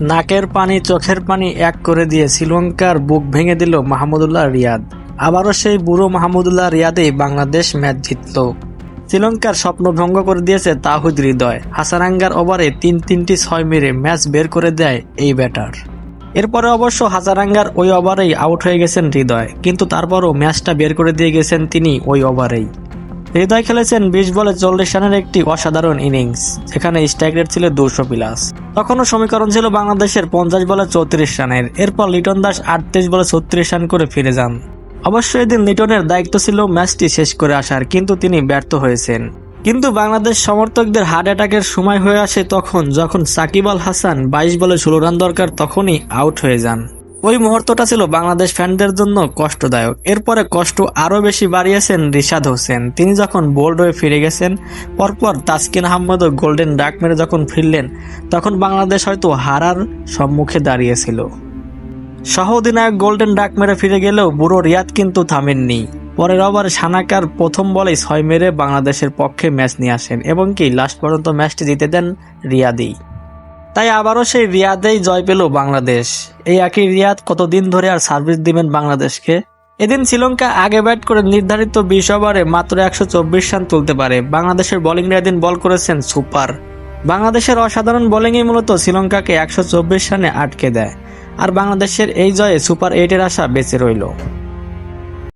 নাকের পানি, চোখের পানি এক করে দিয়ে শ্রীলঙ্কার বুক ভেঙে দিল মাহমুদুল্লাহ রিয়াদ। আবারও সেই বুড়ো মাহমুদুল্লাহ রিয়াদেই বাংলাদেশ ম্যাচ জিতল। শ্রীলঙ্কার স্বপ্ন ভঙ্গ করে দিয়েছে তাহুদ হৃদয়। হাসারাঙ্গার ওভারে তিন তিনটি ছয় মেরে ম্যাচ বের করে দেয় এই ব্যাটার। এরপরে অবশ্য হাজারাঙ্গার ওই ওভারেই আউট হয়ে গেছেন হৃদয়, কিন্তু তারপরও ম্যাচটা বের করে দিয়ে গেছেন তিনি ওই ওভারেই। হৃদয় খেলেছেন বিশ বলে চল্লিশ রানের একটি অসাধারণ ইনিংস। যেখানে স্ট্রাইক রেট ছিল দুশো প্লাস। তখনও সমীকরণ ছিল বাংলাদেশের পঞ্চাশ বলে চৌত্রিশ রানের। এরপর লিটন দাস আটত্রিশ বলে ছত্রিশ রান করে ফিরে যান। অবশ্য এদিন লিটনের দায়িত্ব ছিল ম্যাচটি শেষ করে আসার, কিন্তু তিনি ব্যর্থ হয়েছেন। কিন্তু বাংলাদেশ সমর্থকদের হার্ট অ্যাটাকের সময় হয়ে আসে তখন, যখন সাকিব আল হাসান বাইশ বলে ষোলো রান দরকার, তখনই আউট হয়ে যান। ওই মুহূর্তটা ছিল বাংলাদেশ ফ্যানদের জন্য কষ্টদায়ক। এরপরে কষ্ট আরও বেশি বাড়িয়েছেন রিশাদ হোসেন। তিনি যখন বোল্ড হয়ে ফিরে গেছেন, পরপর তাসকিন আহমদও গোল্ডেন ডাক মেরে যখন ফিরলেন, তখন বাংলাদেশ হয়তো হারার সম্মুখে দাঁড়িয়েছিল। সহ অধিনায়ক গোল্ডেন ডাক মেরে ফিরে গেলেও বুড়ো রিয়াদ কিন্তু থামেননি। পরের ওভারে সানাকার প্রথম বলেই ছয় মেরে বাংলাদেশের পক্ষে ম্যাচ নিয়ে আসেন এবং কি লাস্ট পর্যন্ত ম্যাচটি জিতে দেন রিয়াদি তাই আবারও সেই রিয়াদেই জয় পেল বাংলাদেশ। এই একই রিয়াদ কতদিন ধরে আর সার্ভিস দিবেন বাংলাদেশকে? এদিন শ্রীলঙ্কা আগে ব্যাট করে নির্ধারিত বিশ ওভারে মাত্র একশো চব্বিশ রান তুলতে পারে। বাংলাদেশের বোলিংরা এদিন বল করেছেন সুপার। বাংলাদেশের অসাধারণ বোলিংই মূলত শ্রীলঙ্কাকে একশো চব্বিশ রানে আটকে দেয়। আর বাংলাদেশের এই জয়ে সুপার এইটের আশা বেঁচে রইল।